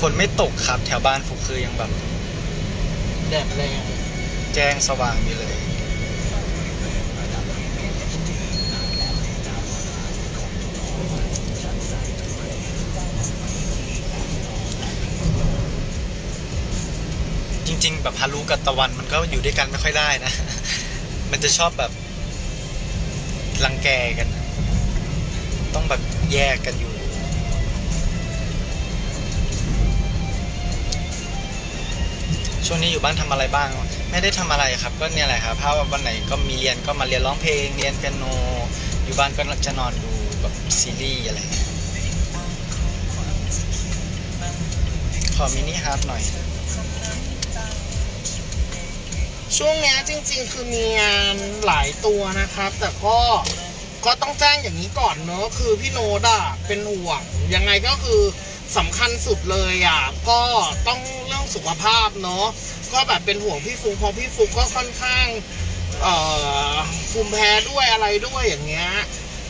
ฝนไม่ตกครับ แถวบ้านฟุกคือยังแบบ แดดแรงแจ้งสว่างอยู่เลย จริง ๆ แบบฮารุกับตะวันมันก็อยู่ด้วยกันไม่ค่อยได้นะ มันจะชอบแบบรังแกกัน ต้องแบบแยกกันอยู่ ช่วงนี้อยู่บ้านทำอะไรบ้าง ไม่ได้ทำอะไรครับ ก็เนี่ยแหละครับถ้าวันไหนก็มีเรียนก็มาเรียนร้องเพลง เรียนเปียโน อยู่บ้านก็จะนอนดูแบบซีรีส์อะไรขอมินิฮาร์ปหน่อย ช่วงนี้จริงๆ คือมีงานหลายตัวนะครับ แต่ก็ก็ต้องแจ้งอย่างนี้ก่อนเนอะคือพี่โนดอะเป็นห่วงยังไงก็คือ สำคัญสุดเลยอะก็ต้องเรื่องสุขภาพเนอะก็แบบเป็นห่วงพี่ฟุกเพราะพี่ฟุกก็ค่อนข้างเอ่อภูมิแพ้ด้วยอะไรด้วยอย่างเงี้ย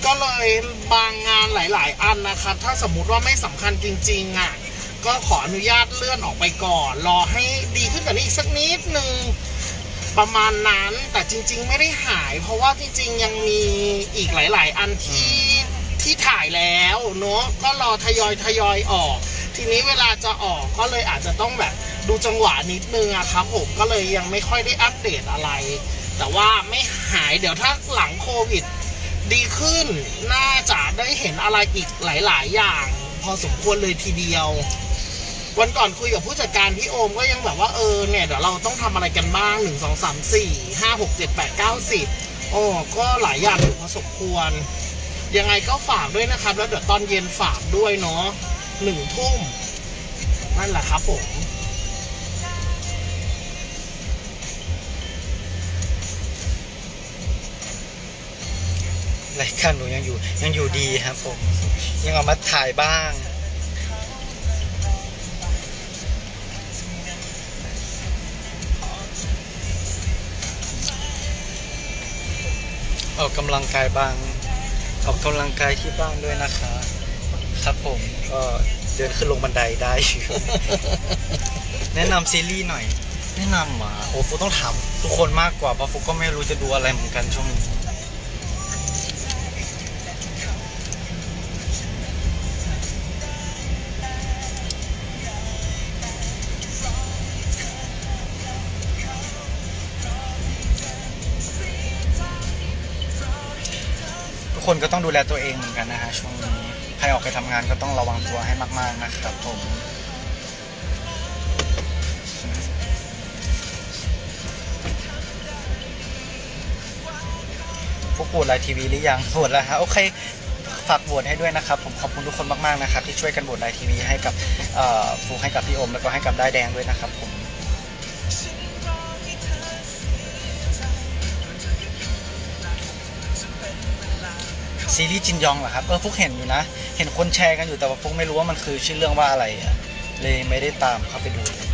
ก็เลยบางงานหลาย ๆ อันนะครับ ถ้าสมมุติว่าไม่สำคัญจริง ๆ อะ ก็ขออนุญาตเลื่อนออกไปก่อน รอให้ดีขึ้นกว่านี้อีกสักนิดนึงประมาณนั้นแต่จริง ๆ ไม่ได้หาย เพราะว่าจริง ๆ ยังมีอีกหลาย ๆ อันที่ ที่ถ่ายแล้วเนาะก็รอทยอยทยอยออก ทีนี้เวลาจะออกก็เลยอาจจะต้องแบบดูจังหวะนิดนึงอะครับผมก็เลยยังไม่ค่อยได้อัปเดตอะไร แต่ว่าไม่หายเดี๋ยวถ้าหลังโควิด ดีขึ้นน่าจะได้เห็นอะไรอีกหลาย ๆ อย่าง พอสมควรเลยทีเดียว วันก่อนคุยกับผู้จัดการพี่โอมก็ยังแบบว่าเออเนี่ยเดี๋ยวเราต้องทำอะไรกันบ้างหนึ่งสองสามสี่ห้าหกเจ็ดแปดเก้าสิบโอ้ก็หลายอย่างอยู่พอสมควร ยังไงก็ฝากด้วยนะครับ แล้วเดี๋ยวตอนเย็นฝากด้วยเนาะหนึ่งทุ่มนั่นแหละครับผมรายการหนูยังอยู่ยังอยู่ดีครับผม ยังเอามาถ่ายบ้าง ออกกำลังกายบ้าง ออกกำลังกายที่บ้านด้วยนะคะ ครับผมก็เดินขึ้นลงบันไดได้ แนะนำซีรีส์หน่อย แนะนำหรอะโอ้ฟุกต้องถามทุกคนมากกว่าเพราะฟุกก็ไม่รู้จะดูอะไรเหมือนกันช่วงนี้ ทุกคนก็ต้องดูแลตัวเองเหมือนกันนะฮะช่วงนี้ใครออกไปทำงานก็ต้องระวังตัวให้มาก ๆนะครับผมพวกโหวตไลน์ทีวีหรือยังโหวตแล้วฮะโอเคฝากโหวตให้ด้วยนะครับ ผมขอบคุณทุกคนมากๆนะครับที่ช่วยกันโหวตไลน์ทีวีให้กับเอ่อฟูให้กับพี่โอมแล้วก็ให้กับได้ายแดงด้วยนะครับผม ซีรีส์จินยองเหรอครับเออฟุกเห็นอยู่นะ เห็นคนแชร์กันอยู่แต่ว่าฟุกไม่รู้ว่ามันคือชื่อเรื่องว่าอะไรอะเลยไม่ได้ตามเข้าไปดูเลย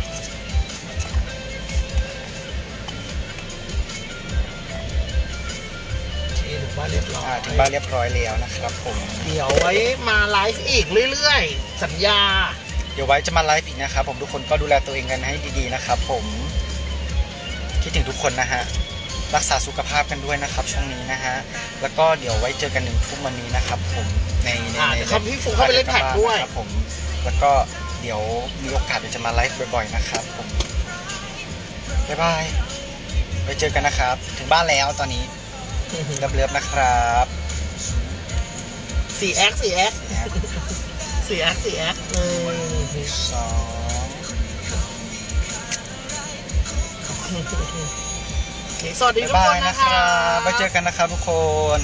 นี่ถือว่าเรียบร้อยอ่าถึงบ้านเรียบร้อยแล้วนะครับผมเดี๋ยวไว้มาไลฟ์อีกเรื่อยๆ สัญญา เดี๋ยวไว้จะมาไลฟ์อีกนะครับผมทุกคนก็ดูแลตัวเองกันให้ดีๆนะครับผมคิดถึงทุกคนนะฮะ รักษาสุขภาพกันด้วยนะครับ ช่วงนี้นะฮะแล้วก็เดี๋ยวไว้เจอกันหนึ่งทุ่มวันนี้นะครับ ผมในในอ่าในเดี๋ยวเขาพี่ฟุกเข้าไปเล่นแท็กด้วยนะครับผมแล้วก็เดี๋ยวมีโอกาสเดี๋ยวจะมาไลฟ์บ่อยๆนะครับผมบ๊ายบายไว้เจอกันนะครับ ถึงบ้านแล้วตอนนี้เลิฟๆนะครับสี่แอคสี่แอคสี่แอคสี่แอคหนึ่งสองโอเค สวัสดีทุกบาคยนนะนะคะรับไว้เจอกันนะครับทุกคน